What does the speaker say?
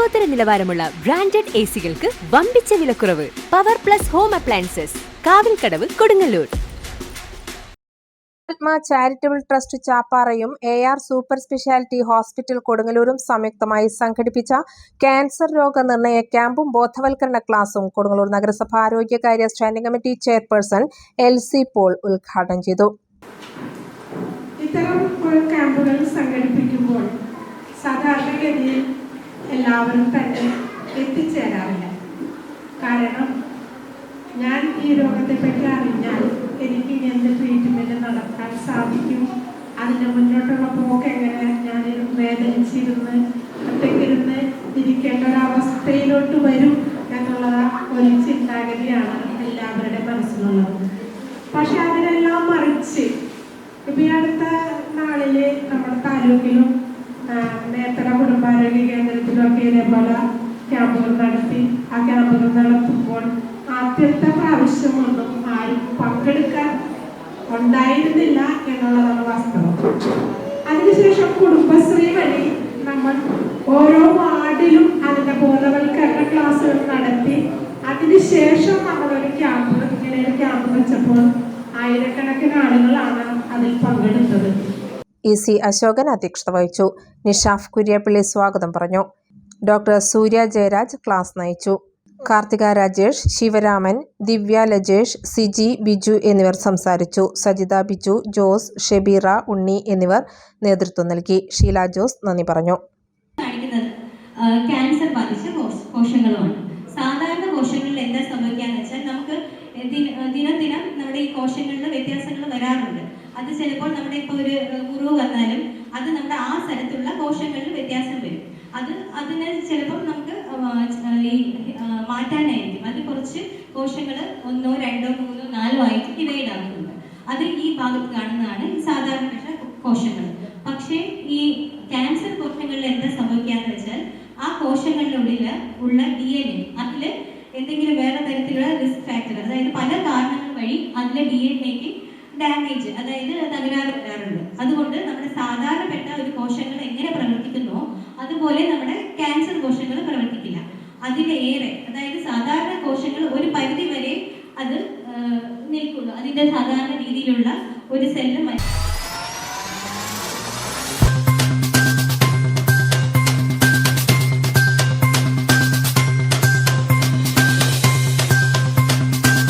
ലോകോത്തര നിലവാരമുള്ള branded A സികൾക്ക് വമ്പിച്ച വിലക്കുറവ്. Power plus home appliances. Kavilkadavu Kodungallur. Athma charitable trust ചാപ്പാറയും A R super speciality hospital കൊടുങ്ങല്ലൂരും സംയുക്തമായി സംഘടിപ്പിച്ച ക്യാൻസർ രോഗ നിർണയ ക്യാമ്പും ബോധവൽക്കരണ ക്ലാസും കൊടുങ്ങല്ലൂർ നഗരസഭ ആരോഗ്യകാര്യ standing committee chairperson L C Paul ഉദ്ഘാടനം ചെയ്തു. ഇത്തരം ക്യാമ്പുകൾ സംഘടിപ്പിക്കുമ്പോൾ സാധാരണഗതിയിൽ എല്ലാവരും തന്നെ എത്തിച്ചേരാറില്ല. കാരണം ഞാൻ ഈ രോഗത്തെപ്പറ്റി അറിഞ്ഞാൽ എനിക്ക് എന്ത് ട്രീറ്റ്മെന്റ് നടത്താൻ സാധിക്കും? അതിന്റെ മുന്നോട്ടുള്ള പോക്ക് എങ്ങനെ? ഞാൻ വേദനിച്ചിരുന്ന് ഒറ്റയ്ക്കിരുന്ന് ഇരിക്കേണ്ട ഒരവസ്ഥയിലോട്ട് വരും എന്നുള്ള ഒരു ചിന്താഗതിയാണ് എല്ലാവരുടെ മനസ്സിലുള്ളത്. പക്ഷെ അതിനെല്ലാം മറിച്ച് ഇപ്പൊ ഈ അടുത്ത നാളിൽ നമ്മുടെ താലൂക്കിലും നേത്ര കുടുംബാരോഗ്യ കേന്ദ്രത്തിലൊക്കെ ഇതേപോലെ ക്യാമ്പുകൾ നടത്തി. ആ ക്യാമ്പുകൾ നടത്തുമ്പോൾ ആദ്യത്തെ പ്രാവശ്യമൊന്നും ആരും പങ്കെടുക്കാൻ ഉണ്ടായിരുന്നില്ല എന്നുള്ളതാണ് വാസ്തവം. അതിനുശേഷം കുടുംബശ്രീ വഴി നമ്മൾ ഓരോ വാർഡിലും അതിന്റെ ബോധവൽക്കരണ ക്ലാസ്സുകൾ നടത്തി. അതിനുശേഷം ഒരു ക്യാമ്പ് ഇങ്ങനെ ഒരു ക്യാമ്പ് വെച്ചപ്പോൾ ആയിരക്കണക്കിന് ആളുകളാണ് അതിൽ പങ്കെടുത്തത്. ഇ സി അശോകൻ അധ്യക്ഷത വഹിച്ചു. നിഷാഫ് കുര്യപ്പള്ളി സ്വാഗതം പറഞ്ഞു. ഡോക്ടർ സൂര്യ ജയരാജ് ക്ലാസ് നയിച്ചു. കാർത്തിക രാജേഷ് ശിവരാമൻ ദിവ്യ ലജേഷ് സിജി ബിജു എന്നിവർ സംസാരിച്ചു. സജിത ബിജു ജോസ് ഷെബീറ ഉണ്ണി എന്നിവർ നേതൃത്വം നൽകി. ഷീല ജോസ് നന്ദി പറഞ്ഞു. ക്യാൻസർ ബാധിച്ച കോശ- കോശങ്ങളുമാണ് സാധാരണ കോശങ്ങളിൽ എന്താ സംഭവിക്കാന്ന് വെച്ചാൽ നമുക്ക് ദിന- ദിനം നമ്മുടെ ഈ കോശങ്ങളിൽ വ്യത്യാസങ്ങൾ വരാറുണ്ട്. അത് ചിലപ്പോൾ നമ്മുടെ ഇപ്പോൾ ഒരു അത് നമ്മുടെ ആ സ്ഥലത്തുള്ള കോശങ്ങളിൽ വ്യത്യാസം വരും. അത് അതിന് ചിലപ്പം നമുക്ക് ഈ മാറ്റാനായിരിക്കും. അത് കുറച്ച് കോശങ്ങൾ ഒന്നോ രണ്ടോ മൂന്നോ നാലോ ആയിട്ട് ഡിവൈഡ് ആകുന്നുണ്ട് അത് ഈ ഭാഗത്ത് കാണുന്നതാണ് സാധാരണ കോശങ്ങൾ. പക്ഷേ ഈ ക്യാൻസർ കോശങ്ങളിൽ എന്താ സംഭവിക്കാന്ന് വെച്ചാൽ ആ കോശങ്ങളിലുള്ളിൽ ഉള്ള ഡി എൻ എ അതിൽ എന്തെങ്കിലും വേറെ തരത്തിലുള്ള റിസ്ക് ഫാക്ടർ അതായത് പല കാരണങ്ങൾ വഴി അതിലെ ഡി എൻ എക്ക് ഡാമേജ് അതായത് തകരാറ് വരാറുണ്ട്. അതുകൊണ്ട് നമ്മുടെ സാധാരണപ്പെട്ട ഒരു കോശങ്ങൾ എങ്ങനെ പ്രവർത്തിക്കുന്നോ അതുപോലെ നമ്മുടെ ക്യാൻസർ കോശങ്ങൾ പ്രവർത്തിക്കില്ല. അതിലേറെ അതായത് സാധാരണ കോശങ്ങൾ ഒരു പരിധി വരെ അത് നിൽക്കുന്നു. അതിന്റെ സാധാരണ രീതിയിലുള്ള ഒരു സെല്ല്